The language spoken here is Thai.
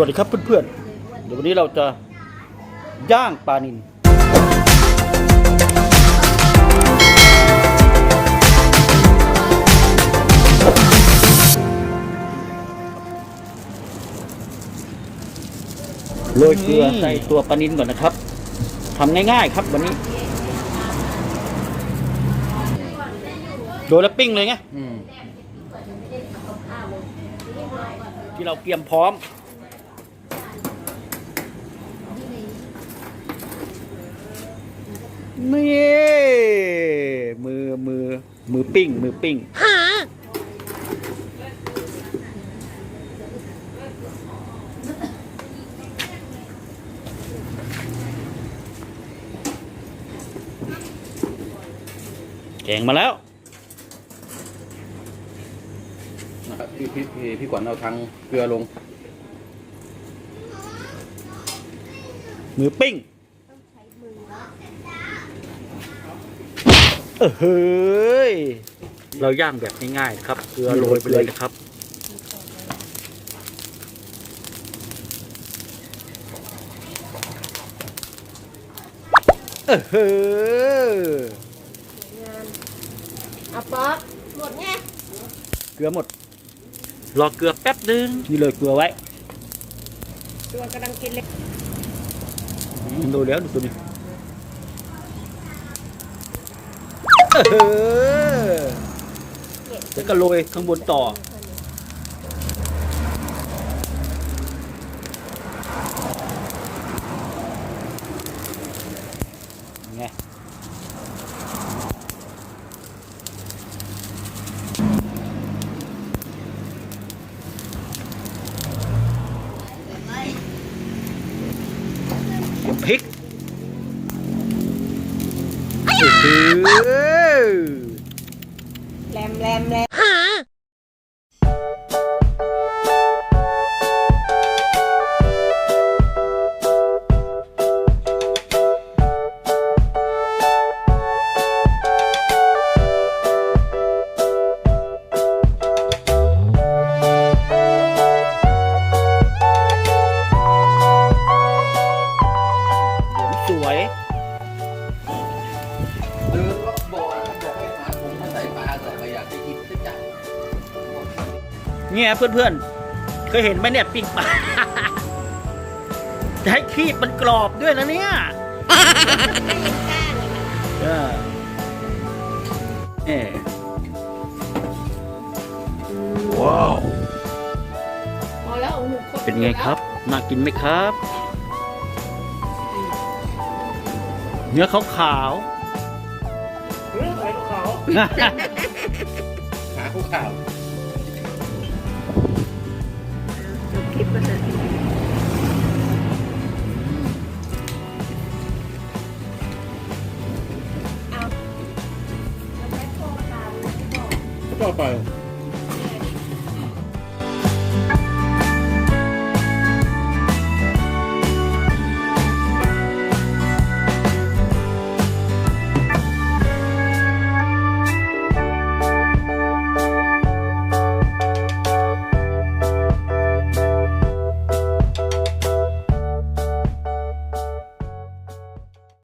วัสดีครับเพื่อนๆ เดี๋ยววันนี้เราจะย่างปลานิลโรยเกลือใส่ตัวปลานิลก่อนนะครับทำง่ายๆครับวันนี้ โดยแล้วปิ้งเลยไงอืมที่เราเตรียมพร้อม นี่มือมือมือปิ้ง มือปิ้งแกงมาแล้วนะครับพี่พี่พี่พี่ขวัญเอาทางเกลือลง มือปิ้ง เออเฮ้ย เราย่างแบบง่ายๆนะครับ เกลือโรยไปเลยนะครับ เออเฮ้ยเอาป๊อกหมดไงเกลือหมด รอเกลือแป๊บนึงนี่เลยเกลือไว้ ตัวกำลังกินเล็กดูแล้วดูตัวนี้ เออแล้วก็โรยข้างบนต่อ ไงเดี๋ยวพริกโอ้โห แรมแรมแรม เนี่ยเพื่อนๆ เคยเห็นไหมเนี่ยปิ้งปลาจะให้คีบมันกรอบด้วยนะเนี่ยเออเออว้าว พอแล้วหนูคเป็นไงครับ น่ากินไหมครับ เนื้อขาวขาวเรื่องอะไรของเขาๆหาคู่ข่าว คลิปมันเลยก็ไป